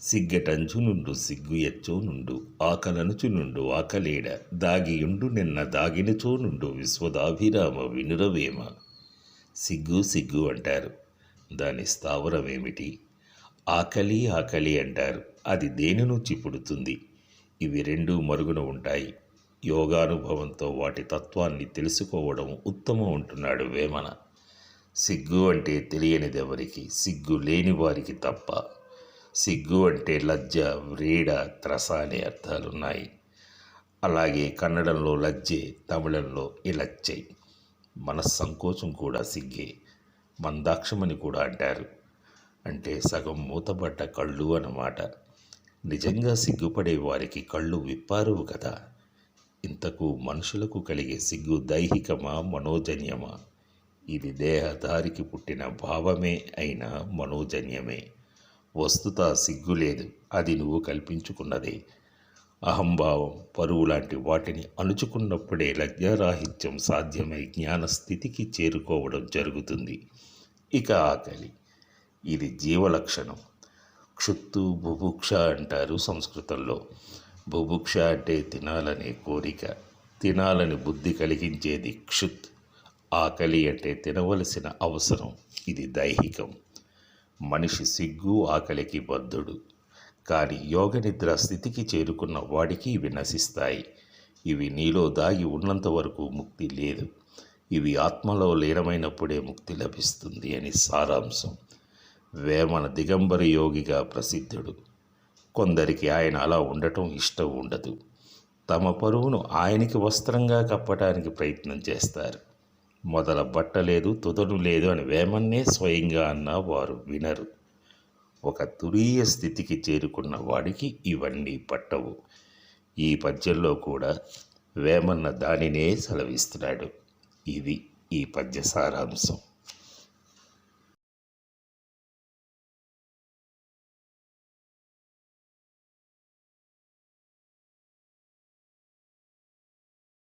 సిగ్గటంచు నుండు సిగ్గు ఎచ్చో నుండు ఆకలనుచు నుండు ఆకలేడ. దాగియుండు నిన్న దాగినచో నుండు విశ్వదాభిరామ వినురవేమ. సిగ్గు సిగ్గు అంటారు. దాని స్థావరమేమిటి? ఆకలి ఆకలి అంటారు. అది దేని నుంచి పుడుతుంది? ఇవి రెండూ మరుగున ఉంటాయి. యోగానుభవంతో వాటి తత్వాన్ని తెలుసుకోవడం ఉత్తమం అంటున్నాడు వేమన. సిగ్గు అంటే తెలియనిదెవరికి? సిగ్గు లేని వారికి తప్ప. సిగ్గు అంటే లజ్జ వ్రీడ త్రస అనే అర్థాలున్నాయి. అలాగే కన్నడంలో లజ్జే తమిళంలో ఇలచ్చై. సంకోచం కూడా సిగ్గే. మందాక్షమని కూడా అంటారు. అంటే సగం మూతబడ్డ కళ్ళు అన్నమాట. నిజంగా సిగ్గుపడే వారికి కళ్ళు విప్పారు కదా. ఇంతకు మనుషులకు కలిగే సిగ్గు దైహికమా మనోజన్యమా? ఇది దేహదారికి పుట్టిన భావమే అయినా మనోజన్యమే. వస్తుత సిగ్గు లేదు. అది నువ్వు కల్పించుకున్నదే. అహంభావం పరువు లాంటి వాటిని అణుచుకున్నప్పుడే లజ్జారాహిత్యం సాధ్యమై జ్ఞానస్థితికి చేరుకోవడం జరుగుతుంది. ఇక ఆకలి. ఇది జీవలక్షణం. క్షుత్తు బుభుక్ష అంటారు సంస్కృతంలో. బుభుక్ష అంటే తినాలనే కోరిక. తినాలని బుద్ధి కలిగించేది క్షుత్. ఆకలి అంటే తినవలసిన అవసరం. ఇది దైహికం. మనిషి సిగ్గు ఆకలికి బద్ధుడు. కానీ యోగ నిద్ర స్థితికి చేరుకున్న వాడికి ఇవి నశిస్తాయి. ఇవి నీలో దాగి ఉన్నంత వరకు ముక్తి లేదు. ఇవి ఆత్మలో లీనమైనప్పుడే ముక్తి లభిస్తుంది అని సారాంశం. వేమన దిగంబర యోగిగా ప్రసిద్ధుడు. కొందరికి ఆయన అలా ఉండటం ఇష్టం ఉండదు. తమ పరువును ఆయనకి వస్త్రంగా కప్పటానికి ప్రయత్నం చేస్తారు. మొదల బట్టలేదు తుదడు లేదు అని వేమన్నే స్వయంగా అన్న వారు వినరు. ఒక తురీయ స్థితికి చేరుకున్న వాడికి ఇవన్నీ పట్టవు. ఈ పద్యంలో కూడా వేమన్న దానినే సెలవిస్తున్నాడు. ఇది ఈ పద్య సారాంశం.